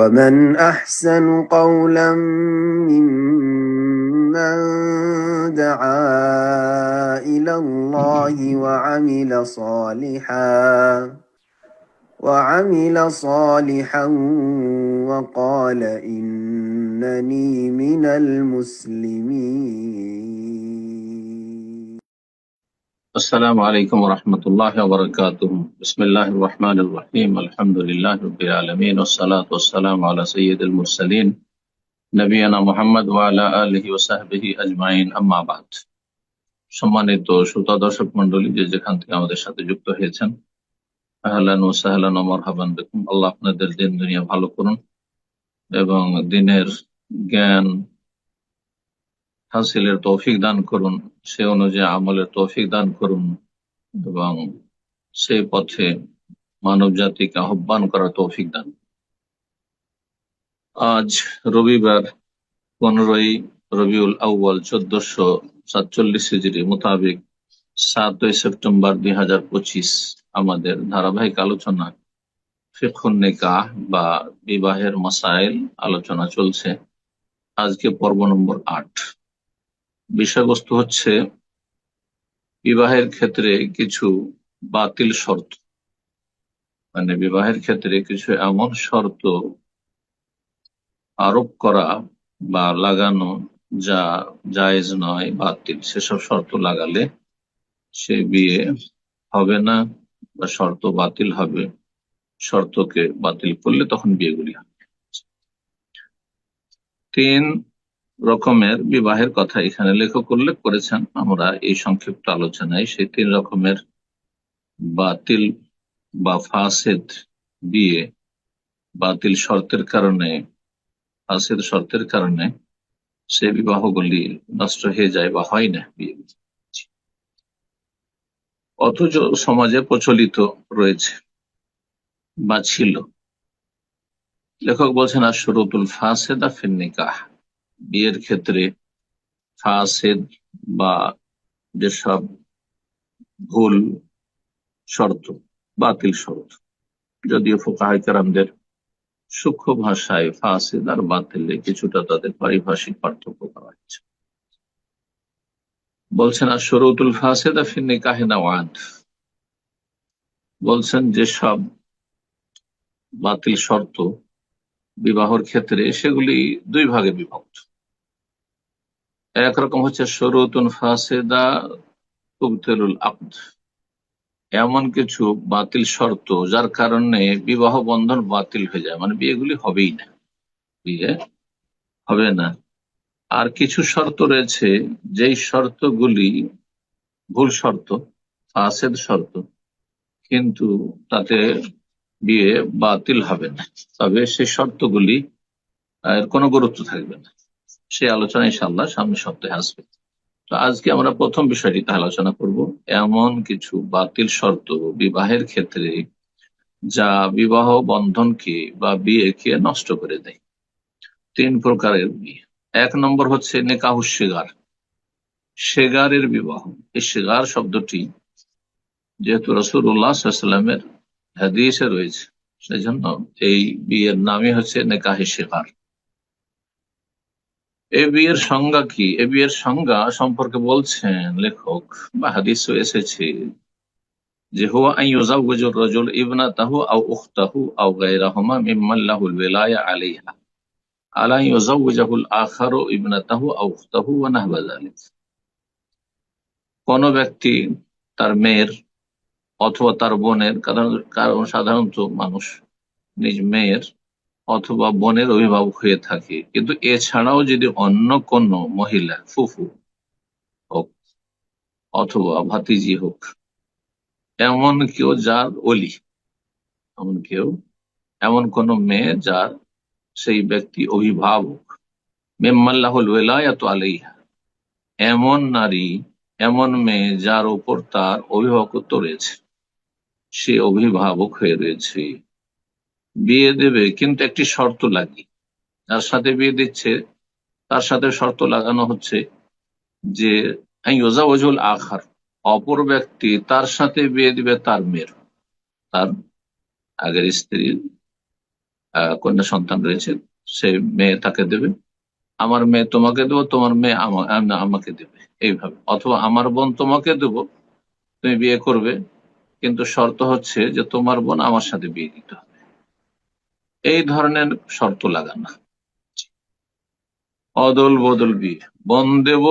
ومن أحسن قولا ممن دعا إلى الله وعمل صالحا وعمل صالحا وقال إنني من المسلمين আসসালামু আলাইকুম রহমতুল্লাহ বরকাতুম বিসমিল্লাহ রহমান রহিম। আলহামদুলিল্লাহ রবিল আলমিন। ওসালাত ওসালাম আলা সৈয়দ মুরসালিন। নবীনা মোহাম্মদ ওয়ালা আলহি ওসাহবিহি আজমাইন। আম্মাবাদ সম্মানিত শ্রোতা, দর্শক মন্ডলী যে যেখান থেকে আমাদের সাথে যুক্ত হয়েছেন, আহলান ও ওমর হাবান বেকুম। আল্লাহ আপনাদের দিন, দুনিয়া ভালো করুন এবং দিনের জ্ঞান হাসিলের তৌফিক দান করুন, সে অনুযায়ী আমলের তৌফিক দান করুন এবং সেই পথে মানব জাতিকে আহ্বান করার তৌফিক দান। আজ রবিবার পনেরোই রবিউল আউ্বাল চোদ্দশো সাতচল্লিশ হিজড়ি মোতাবেক সাতই সেপ্টেম্বর দুই হাজার পঁচিশ আমাদের ধারাবাহিক আলোচনা ফিখুন বা বিবাহের মাসাইল আলোচনা চলছে। আজকে পর্ব নম্বর আট। বিষয়বস্তু হচ্ছে বিবাহের ক্ষেত্রে কিছু বাতিল শর্ত। মানে বিবাহের ক্ষেত্রে কিছু এমন শর্ত আরোপ করা বা লাগানো যা জায়েজ নয়, বাতিল। সেসব শর্ত লাগালে সে বিয়ে হবে না বা শর্ত বাতিল হবে। শর্তকে বাতিল করলে তখন বিয়েগুলি হবে। তিন রকমের বিবাহের কথা এখানে লেখক উল্লেখ করেছেন। আমরা এই সংক্ষিপ্ত আলোচনায় সেই তিন রকমের বাতিল বা ফাসেদ বিয়ে, বাতিল শর্তের কারণে, ফাসেদ শর্তের কারণে সে বিবাহগুলি নষ্ট হয়ে যায় বা হয় না বিয়ে। অথচ সমাজে প্রচলিত রয়েছে বা ছিল। লেখক বলছেন আর শরতুল ফাসেদা ফিন্নিকাহ বিয়ের ক্ষেত্রে ফাসেদ বা যেসব ভুল শর্ত, বাতিল শর্ত, যদিও ফোকাহাইকারামদের সূক্ষ্ম ভাষায় ফাসেদ আর বাতিলে কিছুটা তাদের পারিভাষিক পার্থক্য করা হয়েছে। বলছেন, আর শরতুল ফাসেদা ফিন্নি কাহিনা ওয়াদ বলছেন, যেসব বাতিল শর্ত বিবাহর ক্ষেত্রে, সেগুলি দুই ভাগে বিভক্ত। একরকম হচ্ছে শরতুন ফাসেদা তুবতেলুল আব্দ এমন কিছু বাতিল শর্ত যার কারণে বিবাহ বন্ধন বাতিল হয়ে যায়। মানে বিয়েগুলি হবেই না। বিয়ে হবে না। আর কিছু শর্ত রয়েছে। যেই শর্তগুলি ভুল শর্ত, ফাসেদ শর্ত, কিন্তু তাতে বিয়ে বাতিল হবে না। তবে সেই শর্তগুলি, এর কোনো গুরুত্ব থাকবে না। সে আলোচনা ইনশাল্লাহ সামনে সপ্তাহে আসবে। তো আজকে আমরা প্রথম বিষয়টিতে আলোচনা করব, এমন কিছু বাতিল শর্ত বিবাহের ক্ষেত্রে যা বিবাহ বন্ধনকে বা বিয়েকে নষ্ট করে দেয়। তিন প্রকারের বিয়ে। এক নম্বর হচ্ছে নেকাহু শেগার শেগারের বিবাহ। এই শেগার শব্দটি যেহেতু রসুল্লাহামের হাদিসে রয়েছে সেই জন্য এই বিয়ের নামই হচ্ছে নেকাহে শেগার এ বিয়ের সংজ্ঞা কি? এ বিয়ের সংজ্ঞা সম্পর্কে বলছেন লেখক বা হাদিস এসেছে যে, হুয়া আইয়ুজাউজুর রাজুল ইবনাতাহু আও উখতাহু আও গায়রাহুমা মিম্মাল্লাহুল ওয়ালায়া আলাইহা। আলা ইউজাউজাহুল আখারু ইবনাতাহু আও উখতাহু ওয়া নাহবা যালিক। কোন ব্যক্তি তার মেয়ের অথবা তার বোনের কারণ সাধারণত মানুষ নিজ মেয়ের অথবা বোনের অভিভাবক হয়ে থাকে। কিন্তু এছাড়াও যদি অন্য কোন মহিলা, ফুফু হোক অথবা ভাতিজি হোক, এমন কেউ যার অলি, এমন কেউ, এমন কোন মেয়ে যার সেই ব্যক্তি অভিভাবক মেম্মাল্লাহুল ওয়েলায়াত আলাইহা, এমন নারী, এমন মেয়ে যার উপর তার অভিভাবকত্ব রয়েছে, সে অভিভাবক হয়ে রয়েছে। বিয়ে দেবে, কিন্তু একটি শর্ত লাগে যার সাথে বিয়ে দিচ্ছে, তার সাথে শর্ত লাগানো হচ্ছে যে ওজুল আখার, অপর ব্যক্তি তার সাথে বিয়ে দিবে তার মেয়ের। তার আগের স্ত্রীর কন্যা সন্তান রয়েছে, সে মেয়ে তাকে দেবে। আমার মেয়ে তোমাকে দেবো, তোমার মেয়ে আমা- আমাকে দেবে। এইভাবে। অথবা আমার বোন তোমাকে দেবো, তুমি বিয়ে করবে, কিন্তু শর্ত হচ্ছে যে তোমার বোন আমার সাথে বিয়ে দিতে হবে। এই ধরনের শর্ত লাগানো। অদল বদল বিয়ে বোন দেব,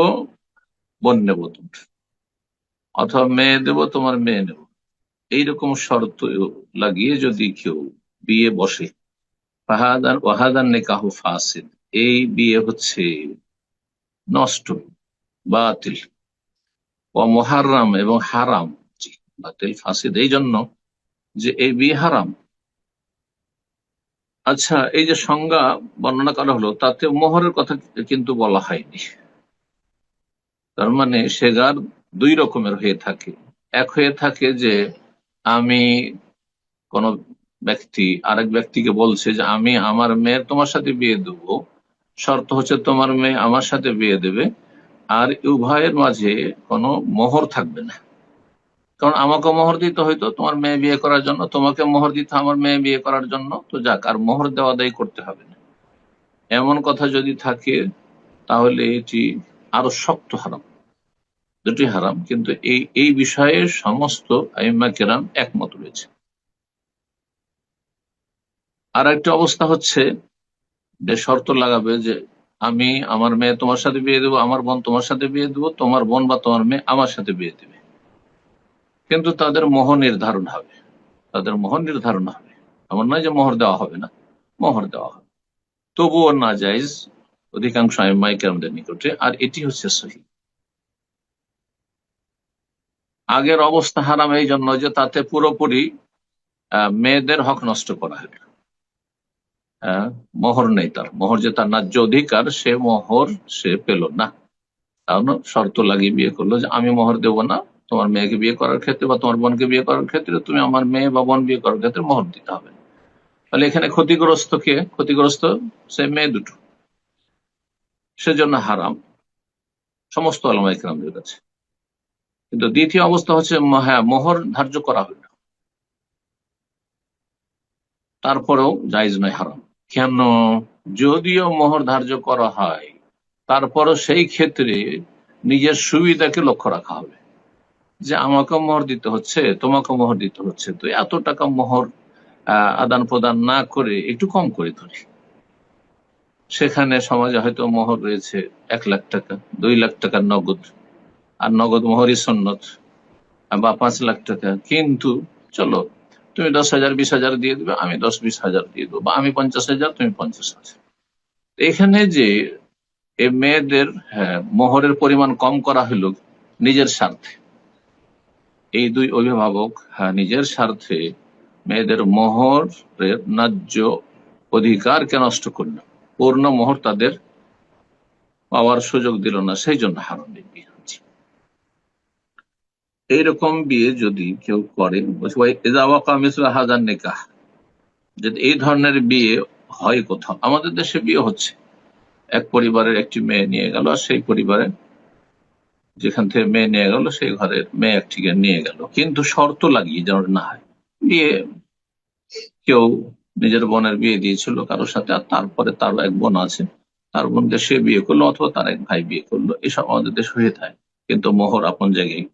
বোন নেব অথবা মেয়ে দেব, তোমার মেয়ে নেব। এইরকম শর্ত লাগিয়ে যদি কেউ বিয়ে বসে এই বিয়ে হচ্ছে নষ্ট, বাতিল ও মহারাম এবং হারাম। বাতিল, ফাসিদ এই জন্য যে এই বিয়ে হারাম আচ্ছা এই যে সংজ্ঞা বর্ণনা করা হলো, তাতে মোহরের কথা কিন্তু বলা হয়নি। তার মানে সে সেগার দুই রকমের হয়ে থাকে। এক হয়ে থাকে যে আমি কোন ব্যক্তি, আরেক ব্যক্তিকে বলছে যে আমি আমার মেয়ের তোমার সাথে বিয়ে দেব, শর্ত হচ্ছে তোমার মেয়ে আমার সাথে বিয়ে দেবে, আর উভয়ের মাঝে কোনো মোহর থাকবে না। কারণ আমাকে মোহর দিতে হয়তো তোমার মেয়ে বিয়ে করার জন্য তোমাকে মোহর দিতে আমার মেয়ে বিয়ে করার জন্য। তো যাক, আর মোহর দেওয়া দায়ী করতে হবে না। এমন কথা যদি থাকে, তাহলে এটি আরও শক্ত হারাম। দুটি হারাম, কিন্তু এই এই বিষয়ে সমস্ত আইম্মা কেরাম একমত রয়েছে। আর একটা অবস্থা হচ্ছে, যে শর্ত লাগাবে যে আমি আমার মেয়ে তোমার সাথে বিয়ে দেবো, আমার বোন তোমার সাথে বিয়ে দেবো, তোমার বোন বা তোমার মেয়ে আমার সাথে বিয়ে দেবে। কিন্তু তাদের মোহ নির্ধারণ হবে। তাদের মোহর নির্ধারণ হবে। এমন নয় যে মোহর দেওয়া হবে না। মোহর দেওয়া হবে। তবুও না যাইজ অধিকাংশ আইমাইকেরামদের নিকটে আর এটি হচ্ছে সহি। আগের অবস্থা হারাম এই জন্য যে তাতে পুরোপুরি মেয়েদের হক নষ্ট করা হবে। আহ, মোহর নেই তার। মোহর যে তার ন্যায্য অধিকার সে মোহর সে পেল না। কারণ শর্ত লাগিয়ে বিয়ে করল যে আমি মোহর দেব না তোমার মেয়েকে বিয়ে করার ক্ষেত্রে বা তোমার বোনকে বিয়ে করার ক্ষেত্রে তুমি আমার মেয়ে বা বোন বিয়ে করার ক্ষেত্রে মোহর দিতে হবে। তাহলে এখানে ক্ষতিগ্রস্ত কে? ক্ষতিগ্রস্ত সে মেয়ে দুটো। সেজন্য হারাম। সমস্ত আলমা ইকরামদের কাছে। কিন্তু দ্বিতীয় অবস্থা হচ্ছে হ্যাঁ মোহর ধার্য করা হইল তারপরেও জায়জ নয়, হারাম। কেন? যদিও মোহর ধার্য করা হয়, তারপরও সেই ক্ষেত্রে নিজের সুবিধাকে লক্ষ্য রাখা হবে। যে আমাকে মোহর দিতে হচ্ছে তোমাকে মোহর দিতে হচ্ছে তো এত টাকা মোহর আদান প্রদান না করে একটু কম করে ধরি। সেখানে সমাজে হয়তো মোহর রয়েছে এক লাখ টাকা দুই লাখ টাকার নগদ আর নগদ মোহরই সন্নত বা পাঁচ লাখ টাকা। কিন্তু চলো তুমি দশ হাজার বিশ হাজার দিয়ে দিবে আমি দশ বিশ হাজার দিয়ে দেবো বা আমি পঞ্চাশ হাজার তুমি পঞ্চাশ হাজার। এখানে যে মেয়েদের হ্যাঁ, মোহরের পরিমাণ কম করা হলো নিজের স্বার্থে। এই দুই অভিভাবক হ্যাঁ, নিজের স্বার্থে মেয়েদের মোহরের ন্যায্য অধিকারকে নষ্ট করল। পূর্ণ মোহর তাদের পাওয়ার সুযোগ দিল না সেই জন্য বিয়ে এইরকম বিয়ে যদি কেউ করে হাজার নিকাহ যদি এই ধরনের বিয়ে হয় কোথাও আমাদের দেশে বিয়ে হচ্ছে। এক পরিবারের একটি মেয়ে নিয়ে গেল আর সেই পরিবারে যেখান থেকে মেয়ে নিয়ে গেল, সেই ঘরের মেয়ে একটিকে নিয়ে গেল। কিন্তু শর্ত লাগিয়ে যেন না হয়। বিয়ে কেউ নিজের বোনের বিয়ে দিয়েছিল, কারোর সাথে, আর তারপরে তার এক বোন আছে। তার বোনকে সে বিয়ে করল অথবা তার এক ভাই বিয়ে করল, এসব আমাদের দেশে হয়ে থাকে। কিন্তু মোহর আপন জায়গায়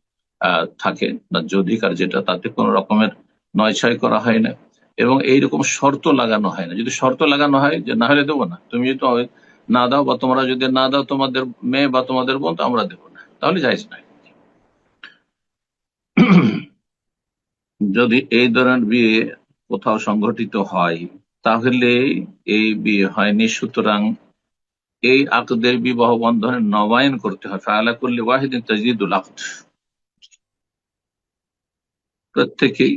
থাকে ন্যায্য অধিকার যেটা, তাতে কোনো রকমের নয় ছয় করা হয় না। এবং এইরকম শর্ত লাগানো হয় না। যদি শর্ত লাগানো হয় যে, না হলে দেবো না। তুমি যদি না দাও বা তোমরা যদি না দাও তোমাদের মেয়ে বা তোমাদের বোন, তো আমরা দেবো তাহলে যাইজ নয় যদি এই ধরনের বিয়ে কোথাও সংঘটিত হয়, তাহলে এই বিয়ে হয়নি, সুতরাং এই আকদের বিবাহ বন্ধনে নবায়ন করতে হয় ফায়ালা করলে ওয়াহিদিন তাজিদুল আকদ প্রত্যেকেই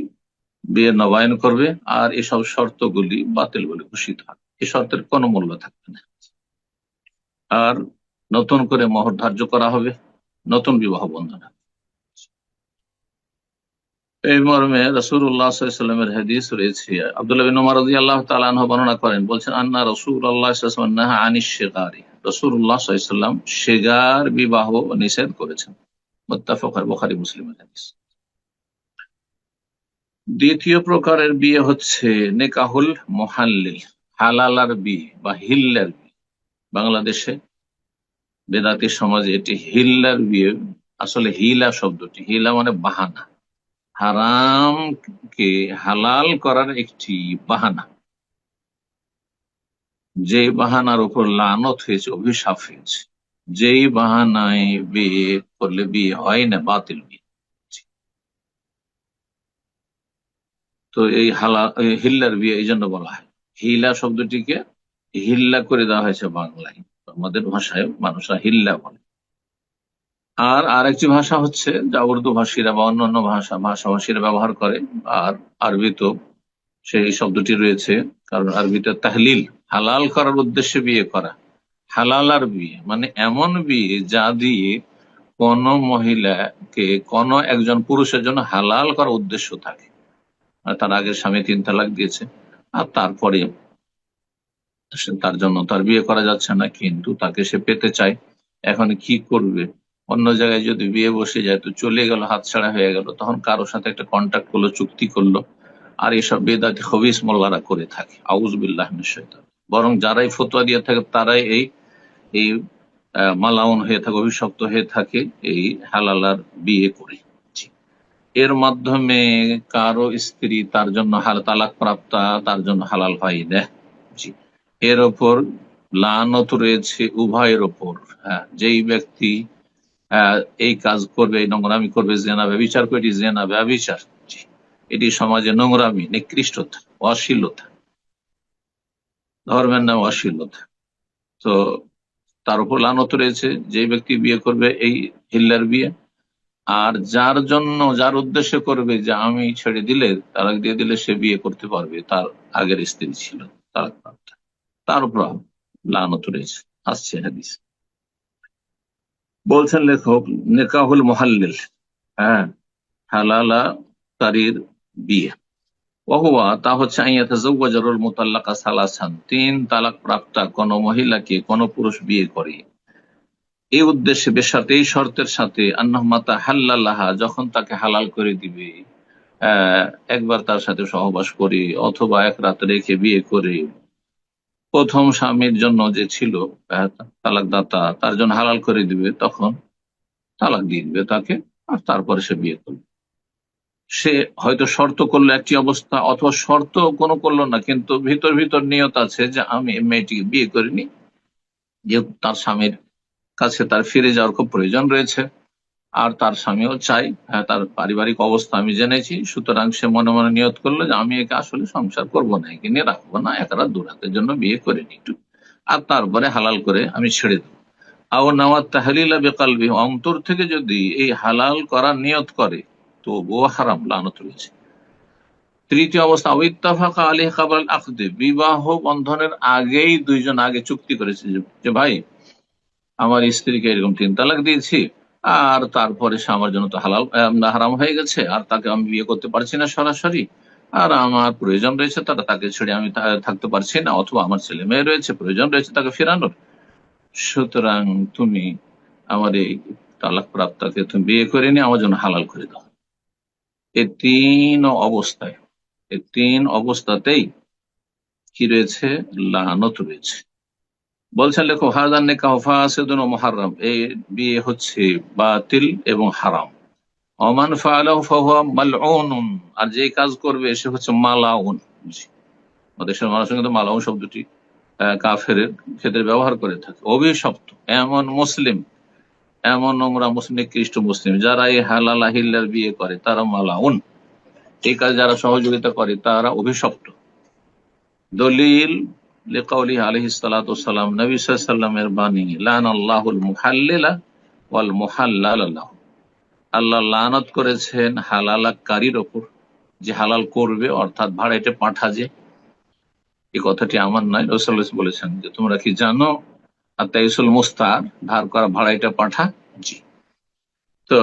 বিয়ে নবায়ন করবে আর এসব শর্তগুলি বাতিল বলে ঘোষিত হবে। এই শর্তের কোনো মূল্য থাকবে না। আর নতুন করে মহর ধার্য করা হবে। নতুন বিবাহ বন্ধন। এই মর্মে রসুল্লাহ সাল্লামের হাদিস রয়েছে। আব্দুল্লাহ বিন বর্ণনা করেন, বলছেন, আন্না রাসূলুল্লাহ সাল্লাল্লাহু নাহা আনিশ বিবাহ নিষেধ করেছেন। মুত্তাফাক বুখারী মুসলিমের হাদিস। দ্বিতীয় প্রকারের বিয়ে হচ্ছে নেকাহুল মোহাল্লিল, হালালার বিয়ে বা হিল্লার বিয়ে। বাংলাদেশে বেদাতি সমাজে এটি হিল্লার বিয়ে আসলে হিলা শব্দটি, হিলা মানে বাহানা। হারামকে হালাল করার একটি বাহানা। যে বাহানার উপর লানত হয়েছে, অভিশাপ হয়েছে, যেই বাহানায় বিয়ে করলে বিয়ে হয় না, বাতিল বিয়ে তো এই হালা হিল্লার বিয়ে এই জন্য বলা হয়। হিলা শব্দটিকে হিল্লা করে দেওয়া হয়েছে বাংলায়। আমাদের ভাষায় মানুষরা হিল্লা বলে। আর আরেকটি ভাষা হচ্ছে যা উর্দু ভাষীরা বা অন্যান্য ভাষা, ভাষাভাষীরা ব্যবহার করে। আর আরবি তো সেই শব্দটি রয়েছে, কারণ আরবিতে তাহলিল, হালাল করার উদ্দেশ্যে বিয়ে করা। হালাল আর বিয়ে মানে এমন বিয়ে যা দিয়ে কোন মহিলাকে, কোন একজন পুরুষের জন্য হালাল করার উদ্দেশ্য থাকে। তার আগে স্বামী তিন তালাক দিয়েছে, আর তারপরে তার জন্য তার বিয়ে করা যাচ্ছে না, কিন্তু তাকে সে পেতে চায়। এখন কি করবে? অন্য জায়গায় যদি বিয়ে বসে যায়, তো চলে গেল হাত ছাড়া হয়ে গেল, তখন কারোর সাথে একটা কন্ট্যাক্ট করল, চুক্তি করল, আর এসব বেদাতি হবিস মোল্লারা করে থাকে। আউজবিল্লাহ বরং যারাই ফতোয়া দিয়ে থাকে, তারাই এই এই মালাউন হয়ে থাকে, অভিশপ্ত হয়ে থাকে, এই হালালার বিয়ে করে। এর মাধ্যমে কারও স্ত্রী তার জন্য হাল তালাক প্রাপ্তা, তার জন্য হালাল হয় না। জি। এর ওপর লানত রয়েছে উভয়ের ওপর। হ্যাঁ যেই ব্যক্তি এই কাজ করবে, এই নোংরামি করবে জেনা ব্যবচার করবে জেনা ব্যবচার এটি সমাজে নোংরামি, নিকৃষ্টতা, অশ্লীলতা। ধর্মের নাম অশ্লীলতা। তো তার উপর লানত রয়েছে যে ব্যক্তি বিয়ে করবে, এই হিল্লার বিয়ে। আর যার জন্য, যার উদ্দেশ্য করবে যে আমি ছেড়ে দিলে, তালাক দিয়ে দিলে সে বিয়ে করতে পারবে, তার আগের স্ত্রী ছিল প্রাপ্ত। তার উপর লানত রয়েছে। আসছে হাদিস। বলছেন লেখক, নেকাহুল মোহাল্লিল হ্যাঁ হালালা তারির বিয়ে। ওহুয়া, তা হচ্ছে মোতাল্লাকা সালাসান। তিন তালাক প্রাপ্তা, কোন মহিলাকে কোন পুরুষ বিয়ে করে। এই উদ্দেশ্যে বেশাতে এই শর্তের সাথে আন্নাহমাতা হাল্লাল্লাহা যখন তাকে হালাল করে দিবে একবার তার সাথে সহবাস করে, অথবা এক রাত রেখে বিয়ে করে প্রথম স্বামীর জন্য যে ছিল তালাক দাতা তার জন্য হালাল করে দিবে, তখন তালাক দিয়ে দিবে তাকে, আর তারপরে সে বিয়ে করবে। সে হয়তো শর্ত করল একটি অবস্থা, অথবা শর্ত কোনো করল না, কিন্তু ভিতর ভিতর নিয়ত আছে যে আমি মেয়েটিকে বিয়ে করিনি, যেহেতু তার স্বামীর কাছে তার ফিরে যাওয়ার খুব প্রয়োজন রয়েছে। আর তার স্বামীও চাই হ্যাঁ তার পারিবারিক অবস্থা আমি জেনেছি, সুতরাং সে মনে মনে নিয়ত করল যে আমি একে আসলে সংসার করব না, একে নিয়ে রাখব না একরা দুরাতের জন্য বিয়ে করে নি একটু। আর তারপরে হালাল করে আমি ছেড়ে দেবো। আও নামাজ তাহলিলা বেকালবি, অন্তর থেকে যদি এই হালাল করার নিয়ত করে তো ও হারাম লানত রয়েছে। তৃতীয় অবস্থা ইত্তাফাকা আলী কাবাল আখদে বিবাহ বন্ধনের আগেই দুইজন আগে চুক্তি করেছে যে ভাই, আমার স্ত্রীকে এরকম তিন তালাক দিয়েছি আর তারপরে সে আমার জন্য তো হালাল হারাম হয়ে গেছে, আর তাকে আমি বিয়ে করতে পারছি না সরাসরি। আর আমার প্রয়োজন রয়েছে তারা তাকে ছেড়ে আমি থাকতে পারছি না, অথবা আমার ছেলে মেয়ে রয়েছে, প্রয়োজন রয়েছে তাকে ফেরানোর। সুতরাং তুমি আমার এই তালাক প্রাপ্তাকে তুমি বিয়ে করে নিয়ে আমার জন্য হালাল করে দাও। এই তিন অবস্থায় এই তিন অবস্থাতেই কি রয়েছে? লানত রয়েছে। বলছেন লেখো হাজার নেকা ফাসেদুন মহারাম এই বিয়ে হচ্ছে বাতিল এবং হারাম। অমান মালউন আর যে কাজ করবে সে হচ্ছে মালাউন। দেশের মানুষের কিন্তু মালাউন শব্দটি কাফের ক্ষেত্রে ব্যবহার করে থাকে। অভিশপ্ত, এমন মুসলিম, এমন নোংরা মুসলিম খ্রিস্ট মুসলিম, যারা এই হালাল হিল্লার বিয়ে করে, তারা মালাউন। এই কাজ যারা সহযোগিতা করে, তারা অভিশপ্ত। দলিল লিকাউলি আলহিসাল্লাম নবী সাল্লামের বাণী লান আল্লাহুল মুহাল্লিলা ওয়াল মুহাল্লাল আল্লাহ লানত করেছেন হালালাকারীর ওপর, যে হালাল করবে, অর্থাৎ ভাড়াইটে পাঠা যে এই কথাটি আমার নয় বলেছেন যে, তোমরা কি জানো আর তাইসুল মুস্তার ধার করা ভাড়াইটা পাঠা? জি। তো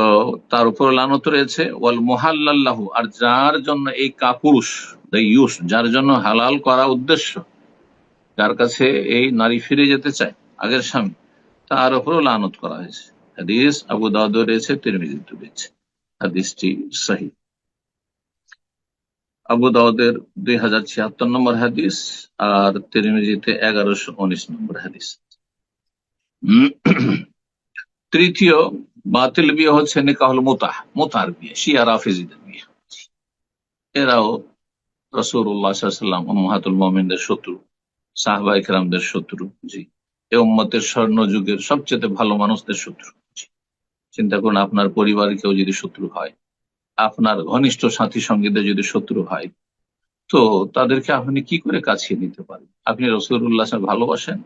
তার উপর লানত রয়েছে, ওয়াল মোহাল্লাহ আর যার জন্য এই কাপুরুষ ইউস যার জন্য হালাল করা উদ্দেশ্য যার কাছে এই নারী ফিরে যেতে চায়? আগের স্বামী। তার উপরও লানত করা হয়েছে। হাদিস আবু দাউদ রয়েছে তিরমিজিতে রয়েছে। হাদিসটি সহি। আবু দাউদের দুই হাজার ছিয়াত্তর নম্বর হাদিস আর তিরমিজিতে এগারোশো উনিশ নম্বর হাদিস। তৃতীয়, বাতিল বিয়ে হচ্ছে নিকাহুল মোতাহ মোতার বিয়ে, শিয়া রাফিজিদের বিয়ে। এরাও রসুল্লাহাম মহাতুল মমিনদের শত্রু। সাহবা ইকরামদের শত্রু, জি। এ উম্মতের স্বর্ণ যুগের সবচেয়ে ভালো মানুষদের শত্রু। চিন্তা করুন, আপনার পরিবারের কেউ যদি শত্রু হয়, আপনার ঘনিষ্ঠ সাথী সঙ্গীদের যদি শত্রু হয়, তো তাদেরকে আপনি কি করে কাছিয়ে নিতে পারেন? আপনি রসুল্লাহ ভালোবাসেন?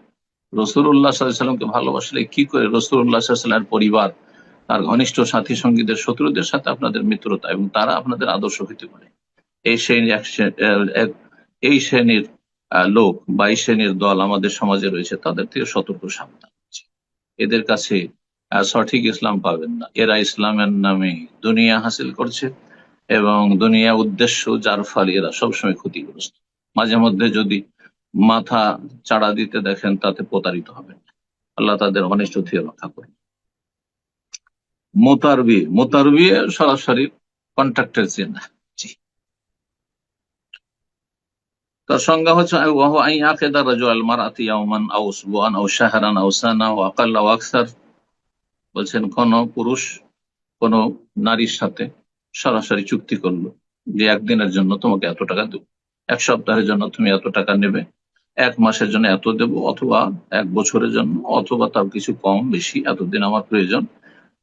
রসুল্লাহ সাল্লামকে ভালোবাসলে কি করে রসুল্লাহ সাল্লামের পরিবার, তার ঘনিষ্ঠ সাথী সঙ্গীদের শত্রুদের সাথে আপনাদের মিত্রতা এবং তারা আপনাদের আদর্শ হইতে পারে? এই শ্রেণির এই শ্রেণির লোক বা এই শ্রেণির দল আমাদের সমাজে রয়েছে, তাদের থেকে সতর্ক সাবধান এদের কাছে সঠিক ইসলাম পাবেন না। এরা ইসলামের নামে দুনিয়া হাসিল করছে এবং দুনিয়া উদ্দেশ্য যার ফলে এরা সবসময় ক্ষতিগ্রস্ত। মাঝে মধ্যে যদি মাথা চাড়া দিতে দেখেন, তাতে প্রতারিত হবেন আল্লাহ তাদের অনিষ্ট থেকে রক্ষা করেন। মোতারবি মোতারবি সরাসরি কন্ট্রাক্টের চেনা জি তার সংজ্ঞা হচ্ছে আই আকিদা রাজুল মারাতি শাহরান সানা ওয়া আকাল্লা আকসার বলছেন, কোন পুরুষ, কোন নারীর সাথে সরাসরি চুক্তি করল যে একদিনের জন্য তোমাকে এত টাকা দেবো, এক সপ্তাহের জন্য তুমি এত টাকা নেবে, এক মাসের জন্য এত দেবো, অথবা এক বছরের জন্য, অথবা তার কিছু কম, বেশি, এতদিন আমার প্রয়োজন,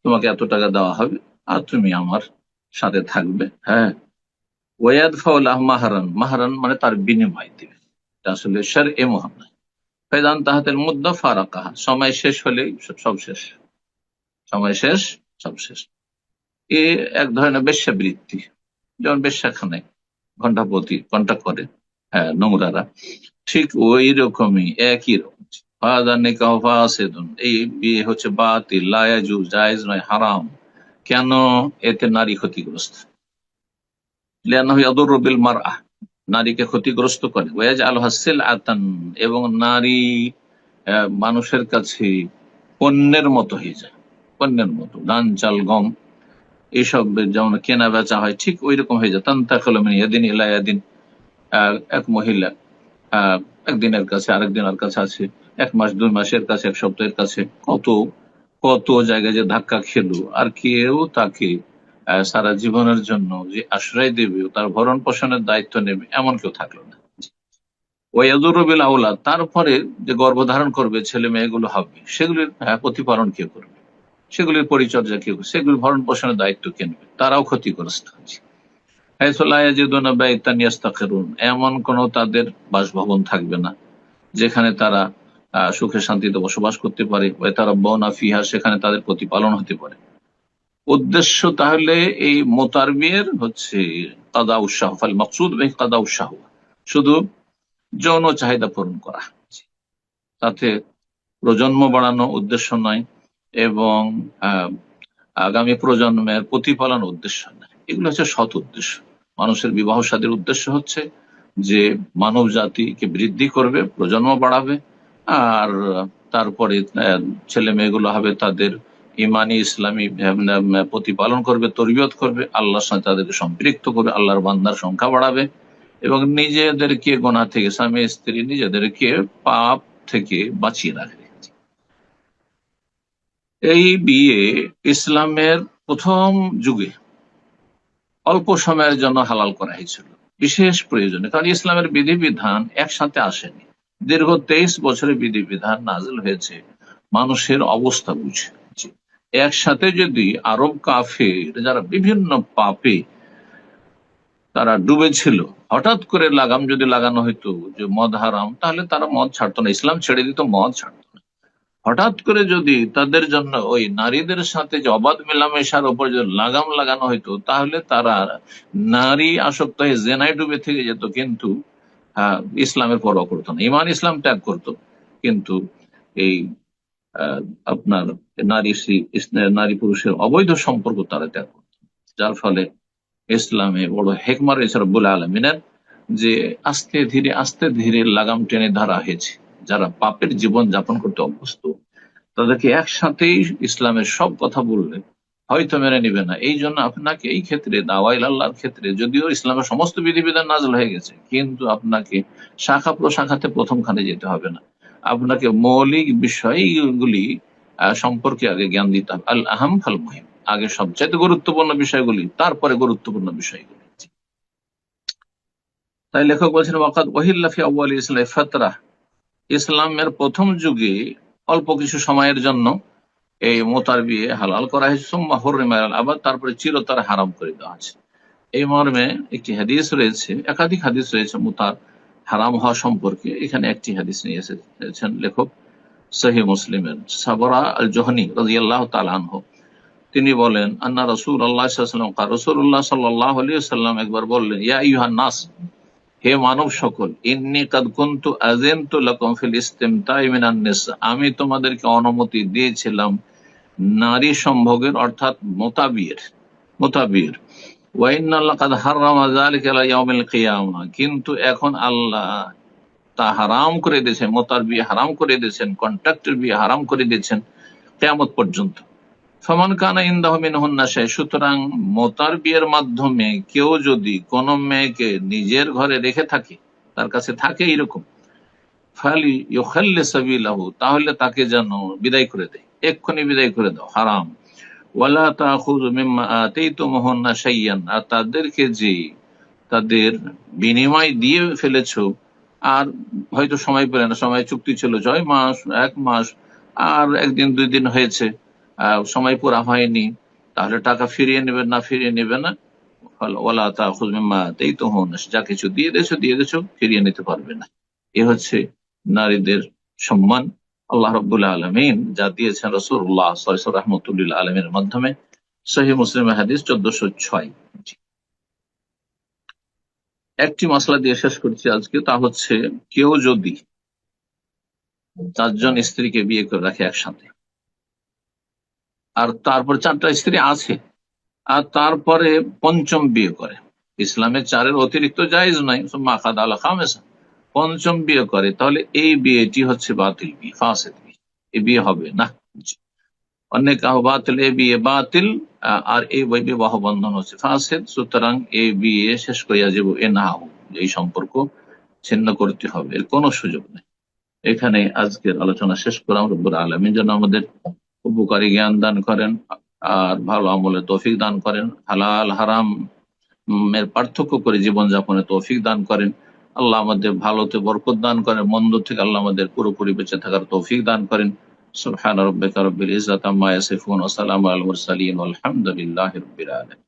তোমাকে এত টাকা দেওয়া হবে, আর তুমি আমার সাথে থাকবে হ্যাঁ। ওয়াদ ফাউলাহ মাহারান মাহারান মানে তার বিনিময় দিবে আসলে স্যার এ মোহাম্মদ। ফেদান তাহাতের মুদ্দা ফারাকাহা, সময় শেষ হলেই সব শেষ। সময় শেষ, সব শেষ। এ এক ধরনের বেশ্যাবৃত্তি। যেমন বেশ্যাখানে ঘন্টাপতি ঘণ্টা করে হ্যাঁ নোংরারা। ঠিক ওই রকমই একই রকম। এই বিয়ে হচ্ছে বাতিল লায়াজু জায়েজ নয়, হারাম। কেন এতে নারী ক্ষতিগ্রস্ত? নারীকে ক্ষতিগ্রস্ত করে। ওয়াজ আল হাসিল আতান এবং নারী মানুষের কাছে পণ্যের মতো হয়ে যায়। পণ্যের মতো। ধান, চাল, গম এইসব যেমন কেনা বেচা হয়, ঠিক ওই রকম হয়ে যায়। তান তাকলমিন এদিন ইলায়াদিন এক মহিলা একদিনের কাছে আরেকদিনের কাছে আছে। এক মাস, দুই মাসের কাছে, এক সপ্তাহের কাছে। কত কত জায়গায় যে ধাক্কা খেলো। আর কেউ তাকে সারা জীবনের জন্য যে আশ্রয় দেবে তার ভরণ পোষণের দায়িত্ব নেবে এমন কেউ থাকল না। ওয়াদুরবিল আউলাদ তারপরে যে গর্ভধারণ করবে ছেলে মেয়েগুলো হবে সেগুলির প্রতিপালন কে করবে? সেগুলির পরিচর্যা কে করবে? সেগুলির ভরণ পোষণের দায়িত্ব কে নেবে? তারাও ক্ষতিগ্রস্ত হচ্ছে ইয়াস্তাখিরুন, এমন কোন তাদের বাসভবন থাকবে না যেখানে তারা সুখে শান্তিতে বসবাস করতে পারে। তারা বনা ফিহা সেখানে তাদের প্রতিপালন হতে পারে। উদ্দেশ্য তাহলে এই মোতার বিয়ের হচ্ছে কাদা উৎসাহ ফাল মকসুদ বেহ কাদা উৎসাহ শুধু যৌন চাহিদা পূরণ করা। তাতে প্রজন্ম বাড়ানো উদ্দেশ্য নয় এবং আগামী প্রজন্মের প্রতিপালন উদ্দেশ্য নয়। এগুলো হচ্ছে সৎ উদ্দেশ্য। মানুষের বিবাহ সাদীর উদ্দেশ্য হচ্ছে যে মানব জাতিকে বৃদ্ধি করবে, প্রজন্ম বাড়াবে, আর তারপরে ছেলে মেয়েগুলো হবে তাদের ইমানি ইসলামী প্রতিপালন করবে, তরবিয়ত করবে, আল্লাহর সাথে তাদেরকে সম্পৃক্ত করবে, আল্লাহর বান্দার সংখ্যা বাড়াবে এবং নিজেদেরকে গোনা থেকে, স্বামী, স্ত্রী, নিজেদেরকে পাপ থেকে বাঁচিয়ে রাখবে। এই বিয়ে ইসলামের প্রথম যুগে অল্প সময়ের জন্য হালাল করা হয়েছিল। বিশেষ প্রয়োজনে, কারণ ইসলামের বিধিবিধান একসাথে আসেনি। দীর্ঘ তেইশ বছরের বিধিবিধান নাজিল হয়েছে। মানুষের অবস্থা বুঝে। একসাথে যদি আরব কাফের যারা বিভিন্ন পাপে তারা ডুবেছিল হঠাৎ করে লাগাম যদি লাগানো হইতো যে মদ হারাম তাহলে তারা মদ ছাড়তো না ইসলাম ছেড়ে দিত মদ ছাড়তো না। হঠাৎ করে যদি তাদের জন্য ওই নারীদের সাথে যে অবাধ মেলামেশার উপর যদি লাগাম লাগানো হইতো তাহলে তারা নারী আসক্ত হয়ে জেনায় ডুবে থেকে যেত কিন্তু আহ, ইসলামের পরোয়া করতো না। ইমান ইসলাম ত্যাগ করতো কিন্তু এই আপনার নারী নারী পুরুষের অবৈধ সম্পর্ক তারা ত্যাগ করতো। যার ফলে ইসলামে বড় হেকমা রয়েছে রব্বুল আলমিনের যে আস্তে ধীরে আস্তে ধীরে লাগাম টেনে ধরা হয়েছে। যারা পাপের জীবন যাপন করতে অভ্যস্ত, তাদেরকে একসাথেই ইসলামের সব কথা বললে হয়তো মেনে নিবে না। এই জন্য আপনাকে এই ক্ষেত্রে, দাওয়াইল আল্লাহর ক্ষেত্রে যদিও ইসলামের সমস্ত বিধিবিধান নাজল হয়ে গেছে, কিন্তু আপনাকে শাখা প্রশাখাতে প্রথমখানে যেতে হবে না। আপনাকে মৌলিক বিষয়গুলি সম্পর্কে আগে জ্ঞান দিতে হবে। আল আহম ফাল মহিম। আগে সবচাইতে গুরুত্বপূর্ণ বিষয়গুলি, তারপরে গুরুত্বপূর্ণ বিষয়গুলি। তাই লেখক বলছেন, ওয়াকাদ ওহিল্লাফি আউ্বাল ইসলাম ফাতরা। ইসলামের প্রথম যুগে অল্প কিছু সময়ের জন্য এই মোতার বিয়ে হালাল করা হয়েছে। সুম্মা হরিমাল আবার তারপরে চিরতর হারাম করে দেওয়া আছে এই মর্মে একটি হাদিস রয়েছে, একাধিক হাদিস রয়েছে মুতার হারাম হওয়া সম্পর্কে এখানে একটি হাদিস নিয়ে এসেছেন লেখক সহি মুসলিমের সাবরা আল জোহনি রাজিয়াল্লাহ তালানহ তিনি বলেন, আন্না রসুল আল্লাহ সাল্লাম রসুল্লাহ সাল্লাহ সাল্লাম একবার বললেন, ইয়া ইউহান নাস, হে মানব সকল, ইন্নি কাদ কুন্তু আযেনতু লাকুম ফিল ইসতিমতাই মিনান নিসা, আমি তোমাদেরকে অনুমতি দিয়েছিলাম নারী সম্ভোগের অর্থাৎ মোতাবিয়ের মোতাবিয়ের কিন্তু এখন আল্লাহ তা হারাম করে দিয়েছেন, মোতার বিয়ে হারাম করে দিয়েছেন, কন্ট্রাক্টের বিয়ে হারাম করে দিয়েছেন কিয়ামত পর্যন্ত। ফমান কানা ইন্দাহ মিনহুন্না শাই সুতরাং মোতার বিয়ের মাধ্যমে কেউ যদি কোনো মেয়েকে নিজের ঘরে রেখে থাকে, তার কাছে থাকে এইরকম, ফালি ইউখাল্লি সাবিলাহু, তাহলে তাকে যেন বিদায় করে দেয়, এক্ষুনি বিদায় করে দাও, হারাম। ওয়ালা তাখুযু মিম্মা আতাইতুমুহুন্না শাইয়ান, আর তাদেরকে যে তাদের বিনিময় দিয়ে ফেলেছো, আর হয়তো সময় পেলে না, সময় চুক্তি ছিল, ছয় মাস, এক মাস, আর একদিন, দুই দিন হয়েছে সময় পুরা হয়নি, তাহলে টাকা ফিরিয়ে নেবে না, ফিরিয়ে নেবে না? ওয়ালা তাখুযু মিম্মা আতাইতুহুন্না যা কিছু দিয়ে দিয়েছ দিয়ে দিয়েছ, ফিরিয়ে নিতে পারবে না। এ হচ্ছে নারীদের সম্মান। আল্লাহ রবুল্লাহ আলমিন যা দিয়েছেন রসুল্লাহ সরসর রহমতুল্লাহ আলমের মাধ্যমে সহি মুসলিম হাদিস চোদ্দশো ছয়। একটি মশলা দিয়ে শেষ করছি আজকে, তা হচ্ছে কেউ যদি চারজন স্ত্রীকে বিয়ে করে রাখে একসাথে, আর তারপর চারটা স্ত্রী আছে, আর তারপরে পঞ্চম বিয়ে করে ইসলামের চারের অতিরিক্ত জায়েজ নাই মাখাদ আল্লাহ খামেসা। পঞ্চম বিয়ে করে, তাহলে এই বিয়েটি হচ্ছে বাতিল বিয়ে বিয়ে। এই বিয়ে হবে না। অনেক বাতিল এই বিয়ে বাতিল আর এই বিবাহ বন্ধন হচ্ছে ফাসেদ সুতরাং এই বিয়ে শেষ করিয়া যাব এ না এই সম্পর্ক ছিন্ন করতে হবে। এর কোনো সুযোগ নেই। এখানে আজকের আলোচনা শেষ করলাম রব্বুর আলমী যেন আমাদের উপকারী জ্ঞান দান করেন, আর ভালো আমলে তৌফিক দান করেন, হালাল, হারাম এর পার্থক্য করে জীবনযাপনে তৌফিক দান করেন। আল্লাহ আমাদের ভালোতে বরকত দান করেন, মন্দ থেকে আল্লাহ আমাদের পুরোপুরি বেঁচে থাকার তৌফিক দান করেন। সুবহান রব্বিকা রব্বিল ইজ্জাতি আম্মা ইয়াসিফুন, ওয়া সালামু আলাল মুরসালিন রাব্বিল আলামিন।